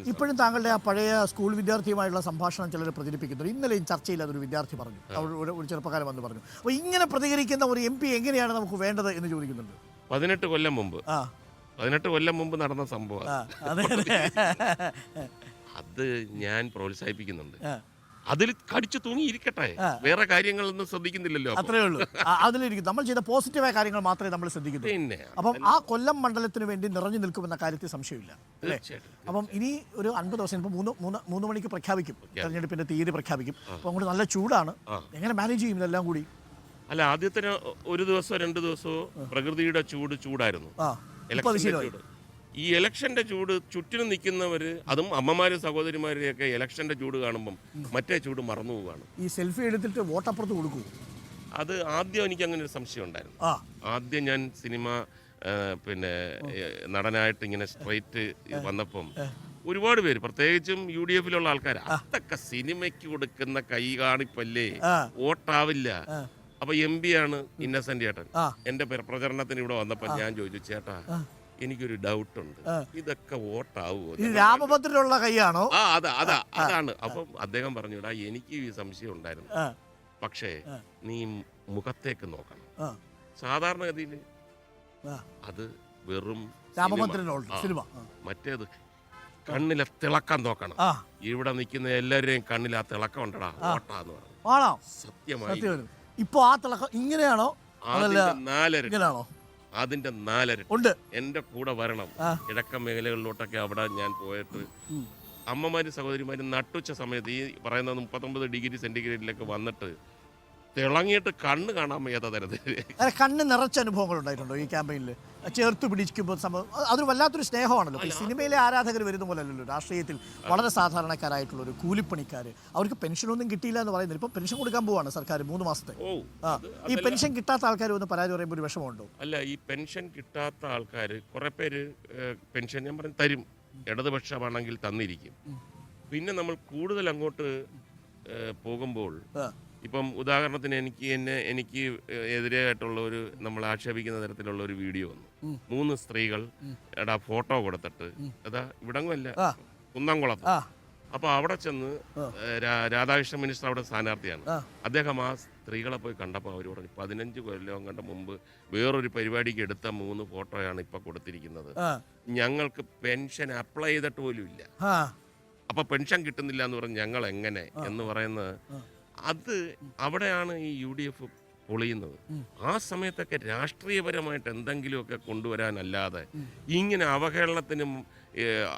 ഇപ്പോഴും താങ്കളുടെ ആ പഴയ സ്കൂൾ വിദ്യാർത്ഥിയുമായുള്ള സംഭാഷണം ചിലർ പ്രചരിപ്പിക്കുന്നുണ്ട്. ഇന്നലെയും ചർച്ചയിൽ അതൊരു വിദ്യാർത്ഥി പറഞ്ഞു. ഒരു- ചെറുപ്പക്കാരൻ വന്ന് പറഞ്ഞു. അപ്പോൾ ഇങ്ങനെ പ്രതികരിക്കുന്ന ഒരു എം പി എങ്ങനെയാണ് നമുക്ക് വേണ്ടത് എന്ന് ചോദിക്കുന്നുണ്ട്? പതിനെട്ട് കൊല്ലം മുമ്പ്. ആ. പതിനെട്ട് കൊല്ലം മുമ്പ് നടന്ന സംഭവം അതെ ഞാൻ പ്രോത്സാഹിപ്പിക്കുന്നുണ്ട്. അതിൽ കടിച്ചു തൂങ്ങി ഇരിക്കട്ടെ വേറെ കാര്യങ്ങളൊന്നും ശ്രദ്ധിക്കുന്നില്ലല്ലോ അത്രേ ഉള്ളൂ. അതിലിരിക്കും. നമ്മൾ ചെയ്ത പോസിറ്റീവായ കാര്യങ്ങൾ മാത്രമേ നമ്മൾ ശ്രദ്ധിക്കുന്നു പിന്നെ അപ്പം ആ കൊല്ലം മണ്ഡലത്തിന് വേണ്ടി നിറഞ്ഞു നിൽക്കുമെന്ന കാര്യത്തിൽ സംശയമില്ല. അല്ലേ? അപ്പം ഇനി ഒരു അൻപത് ദിവസം ഇപ്പം മൂന്ന് മൂന്ന് മൂന്ന് മണിക്ക് പ്രഖ്യാപിക്കും. തെരഞ്ഞെടുപ്പിന്റെ തീയതി പ്രഖ്യാപിക്കും. അപ്പോൾ അങ്ങോട്ട് നല്ല ചൂടാണ്. എങ്ങനെ മാനേജ് ചെയ്യും ഇതെല്ലാം കൂടി? അല്ല ആദ്യത്തിന് ഒരു ദിവസം രണ്ട് ദിവസോ പ്രകൃതിയുടെ ചൂട് ചൂടായിരുന്നു. ശീലമായി ചൂട്. ഈ ഇലക്ഷന്റെ ചൂട് ചുറ്റിനും നിൽക്കുന്നവർ അതും അമ്മമാരും സഹോദരിമാരെയൊക്കെ ഇലക്ഷന്റെ ചൂട് കാണുമ്പം മറ്റേ ചൂട് മറന്നു പോവുകയാണ്. ഈ സെൽഫി എടുത്തിട്ട് വോട്ടപ്പുറത്ത് കൊടുക്കും. അത് ആദ്യം എനിക്ക് അങ്ങനെ ഒരു സംശയം ഉണ്ടായിരുന്നു. ആദ്യം ഞാൻ സിനിമ പിന്നെ നടനായിട്ട് ഇങ്ങനെ സ്ട്രൈറ്റ് വന്നപ്പം ഒരുപാട് പേര് പ്രത്യേകിച്ചും യു ഡി എഫിലുള്ള ആൾക്കാർ അതൊക്കെ സിനിമയ്ക്ക് കൊടുക്കുന്ന കൈ കാണിപ്പല്ലേ. വോട്ടാവില്ല. അപ്പൊ എം പി ആണ് ഇന്നസെന്റ് ചേട്ടൻ. എന്റെ പ്രചരണത്തിന് ഇവിടെ വന്നപ്പോ ഞാൻ ചോദിച്ചു ചേട്ടാ എനിക്കൊരു ഡൗട്ട് ഉണ്ട് ഇതൊക്കെ വോട്ടാവുമോ? രാമഭദ്രനുള്ള കൈയാണോ? ആ അതാ അതാ അതാണ്. അപ്പം അദ്ദേഹം പറഞ്ഞു "എടാ, എനിക്ക് ഈ സംശയം ഉണ്ടായിരുന്നു. പക്ഷേ നീ മുഖത്തേക്ക് നോക്കണം. സാധാരണഗതിയിൽ. അത് വെറും സിനിമ. മറ്റേത് കണ്ണിലെ തിളക്കം നോക്കണം. ഇവിടെ നിൽക്കുന്ന എല്ലാവരുടെയും കണ്ണിൽ ആ തിളക്കം ഉണ്ടടാ ഓട്ടാന്ന് പറഞ്ഞു. സത്യമായി. ഇപ്പൊ ആ തിളക്കം ഇങ്ങനെയാണോ? നാലര. ഇങ്ങനെയാണോ? അതിന്റെ നാലര ഉണ്ട്. എന്റെ കൂടെ വരണം. കിഴക്കൻ മേഖലകളിലോട്ടൊക്കെ അവിടെ ഞാൻ പോയിട്ട് അമ്മമാരും സഹോദരിമാരും നട്ടുച്ച സമയത്ത് ഈ പറയുന്ന മുപ്പത്തൊമ്പത് ഡിഗ്രി സെന്റിഗ്രേഡിലൊക്കെ വന്നിട്ട് തിളങ്ങിയിട്ട് കണ്ണ് കാണാൻ വയ്യാത്ത തരത്തിൽ അങ്ങനെ കണ്ണ് നിറച്ച അനുഭവങ്ങൾ ഉണ്ടായിട്ടുണ്ടോ ഈ ക്യാമ്പയിനിൽ ചേർത്ത് പിടിക്കുമ്പോൾ സംഭവം. അത് അതൊരു വല്ലാത്തൊരു സ്നേഹമാണല്ലോ. ഈ സിനിമയിലെ ആരാധകർ വരുന്ന പോലെ അല്ലല്ലോ രാഷ്ട്രീയത്തിൽ വളരെ സാധാരണക്കാരായിട്ടുള്ള ഒരു കൂലിപ്പണിക്കാർ അവർക്ക് പെൻഷനൊന്നും കിട്ടിയില്ല എന്ന് പറയുന്നത് ഇപ്പം പെൻഷൻ കൊടുക്കാൻ പോവാണ് സർക്കാർ മൂന്ന് മാസത്തെ. ആ ഈ പെൻഷൻ കിട്ടാത്ത ആൾക്കാർ ഒന്ന് പരാതി പറയുമ്പോൾ ഒരു വിഷമമുണ്ടോ? അല്ല ഈ പെൻഷൻ കിട്ടാത്ത ആൾക്കാർ കുറെ പേര് പെൻഷൻ ഞാൻ പറയും തരും. ഇടതുപക്ഷമാണെങ്കിൽ തന്നിരിക്കും. പിന്നെ നമ്മൾ കൂടുതൽ അങ്ങോട്ട് പോകുമ്പോൾ ഇപ്പം ഉദാഹരണത്തിന് എനിക്ക് എന്നെ എനിക്ക് എതിരായിട്ടുള്ള ഒരു നമ്മൾ ആക്ഷേപിക്കുന്ന തരത്തിലുള്ള ഒരു വീഡിയോ വന്നു. മൂന്ന് സ്ത്രീകൾ എടാ ഫോട്ടോ കൊടുത്തിട്ട് അതാ ഇവിടങ്ങുമല്ല കുന്നംകുളം കുന്നംകുളത്ത്. അപ്പൊ അവിടെ ചെന്ന് രാധാകൃഷ്ണൻ മിനിസ്റ്റർ അവിടെ സ്ഥാനാർത്ഥിയാണ്. അദ്ദേഹം ആ സ്ത്രീകളെ പോയി കണ്ടപ്പോൾ അവർ പറഞ്ഞു പതിനഞ്ച് കൊല്ലം കണ്ട മുമ്പ് വേറൊരു പരിപാടിക്ക് എടുത്ത മൂന്ന് ഫോട്ടോയാണ് ഇപ്പൊ കൊടുത്തിരിക്കുന്നത്. ഞങ്ങൾക്ക് പെൻഷൻ അപ്ലൈ ചെയ്തിട്ട് പോലും ഇല്ല. അപ്പൊ പെൻഷൻ കിട്ടുന്നില്ല എന്ന് പറഞ്ഞ് ഞങ്ങൾ എങ്ങനെ എന്ന് പറയുന്നത് അത് അവിടെയാണ് ഈ യു ഡി എഫ് പൊളിയുന്നത്. ആ സമയത്തൊക്കെ രാഷ്ട്രീയപരമായിട്ട് എന്തെങ്കിലുമൊക്കെ കൊണ്ടുവരാനല്ലാതെ ഇങ്ങനെ അവഹേളനത്തിനും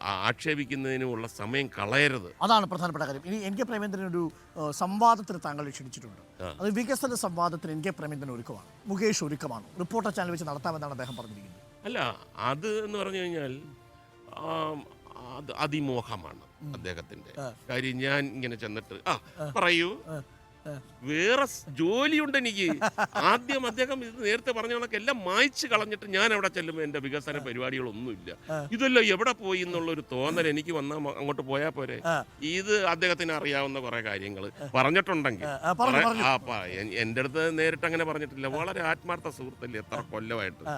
ആക്ഷേപിക്കുന്നതിനുമുള്ള സമയം കളയരുത്. അതാണ് പ്രധാനപ്പെട്ട കാര്യം. ഇനി എൻ കെ പ്രേമേന്ദ്രൻ ഒരു സംവാദത്തിന് താങ്കൾ ക്ഷണിച്ചിട്ടുണ്ട്. അത് വികസന സംവാദത്തിന് എൻ കെ പ്രേമേന്ദ്രൻ ഒരുക്കമാണ്. മുകേഷ് ഒരുക്കമാണ്. റിപ്പോർട്ടർ ചാനൽ വെച്ച് നടത്താമെന്നാണ് അദ്ദേഹം പറഞ്ഞിരിക്കുന്നത്. അല്ല അത് എന്ന് പറഞ്ഞു കഴിഞ്ഞാൽ അത് അതിമോഹമാണ് അദ്ദേഹത്തിന്റെ. കാര്യം ഞാൻ ഇങ്ങനെ ചെന്നിട്ട് ആ പറയൂ. വേറെ ജോലിയുണ്ട് എനിക്ക്. ആദ്യം അദ്ദേഹം ഇത് നേരത്തെ പറഞ്ഞ കണക്ക് എല്ലാം മായ്ച്ചു കളഞ്ഞിട്ട് ഞാൻ അവിടെ ചെല്ലുമ്പോൾ എന്റെ വികസന പരിപാടികളൊന്നുമില്ല. ഇതല്ലോ എവിടെ പോയി എന്നുള്ള ഒരു തോന്നൽ എനിക്ക് വന്നാൽ അങ്ങോട്ട് പോയാൽ പോരെ. ഇത് അദ്ദേഹത്തിന് അറിയാവുന്ന കുറെ കാര്യങ്ങൾ പറഞ്ഞിട്ടുണ്ടെങ്കിൽ. ആ, പറഞ്ഞു, പറഞ്ഞു. ആ, പ- എൻ- എന്റെ അടുത്ത് നേരിട്ട് അങ്ങനെ പറഞ്ഞിട്ടില്ല. വളരെ ആത്മാർത്ഥ സുഹൃത്തല്ലേ എത്ര കൊല്ലമായിട്ട്.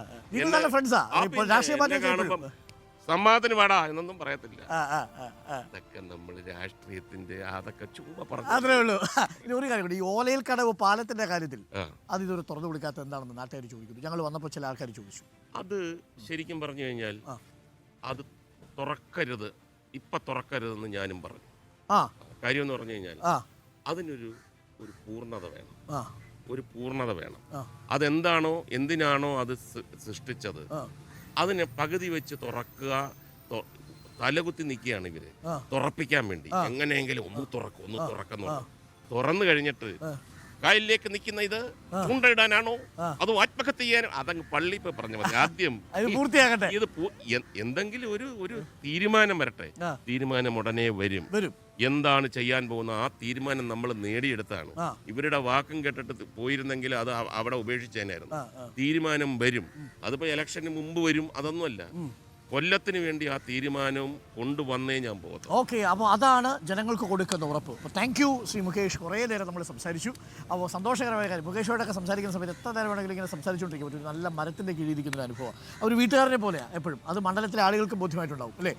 സമ്മാനത്തിന് വേടാ എന്നൊന്നും പറയത്തില്ല. അതൊക്കെ നമ്മൾ രാഷ്ട്രീയത്തിന്റെ അതൊക്കെ ചുമ്മാ പറഞ്ഞു. അത്രേ ഉള്ളൂ. ഇനി ഒരു കാര്യം കൂടി. ഈ ഓലയിൽ കടവ് പാലത്തിന്റെ കാര്യത്തിൽ. അത് ഇതൊരു തുറന്നു കൊടുക്കാത്ത എന്താണെന്ന് നാട്ടുകാർ ചോദിക്കുന്നു. ഞങ്ങൾ വന്നപ്പോൾ ചില ആൾക്കാർ ചോദിച്ചു. അത് ശരിക്കും പറഞ്ഞു കഴിഞ്ഞാൽ അത് തുറക്കരുത്. ഇപ്പൊ തുറക്കരുതെന്ന് ഞാനും പറഞ്ഞു. ആ. കാര്യം എന്ന് പറഞ്ഞു കഴിഞ്ഞാൽ അതിനൊരു ഒരു പൂർണത വേണം. ഒരു പൂർണത വേണം. അതെന്താണോ എന്തിനാണോ അത് സൃഷ്ടിച്ചത്. അതിനെ പകുതി വെച്ച് തുറക്കുക തലകുത്തി നിൽക്കുകയാണെങ്കിൽ ഇവർ. തുറപ്പിക്കാൻ വേണ്ടി. എങ്ങനെയെങ്കിലും ഒന്ന് തുറക്കും ഒന്ന് തുറക്കുന്നു തുറന്നു കഴിഞ്ഞിട്ട് കായലിലേക്ക് നിൽക്കുന്ന ഇത് ചൂണ്ടയിടാനാണോ? അതോ ആത്മഹത്യ ചെയ്യാനോ അതങ്ങ് പള്ളി ഇപ്പൊ പറഞ്ഞു മതി. ആദ്യം പൂർത്തിയാകട്ടെ ഇത് എന്തെങ്കിലും ഒരു ഒരു തീരുമാനം വരട്ടെ. തീരുമാനം ഉടനെ വരും. എന്താണ് ചെയ്യാൻ പോകുന്ന ആ തീരുമാനം നമ്മൾ നേടിയെടുത്താണ്. ഇവരുടെ വാക്കും കേട്ടിട്ട് പോയിരുന്നെങ്കിൽ അത് അവിടെ ഉപേക്ഷിച്ചേനായിരുന്നു. തീരുമാനം വരും. അതിപ്പോ ഇലക്ഷന് മുമ്പ് വരും. അതൊന്നുമല്ല. കൊല്ലത്തിന് വേണ്ടി ആ തീരുമാനവും കൊണ്ടുവന്നേ ഞാൻ പോകത്തു ഓക്കെ അപ്പോൾ അതാണ് ജനങ്ങൾക്ക് കൊടുക്കുന്ന ഉറപ്പ്. അപ്പോൾ താങ്ക് യു ശ്രീ മുകേഷ്. കുറേ നേരം നമ്മൾ സംസാരിച്ചു. അപ്പോൾ സന്തോഷകരമായ കാര്യം മുകേഷോടൊക്കെ സംസാരിക്കുന്ന സമയത്ത് എത്ര നേരം വേണമെങ്കിലും ഇങ്ങനെ സംസാരിച്ചുകൊണ്ടിരിക്കും ഒരു നല്ല മരത്തിന്റെ കീഴിരിക്കുന്ന അനുഭവം ഒരു വീട്ടുകാരനെ പോലെയാണ് എപ്പോഴും. അത് മണ്ഡലത്തിലെ ആളുകൾക്ക് ബോധ്യമായിട്ടുണ്ടാവും അല്ലേ?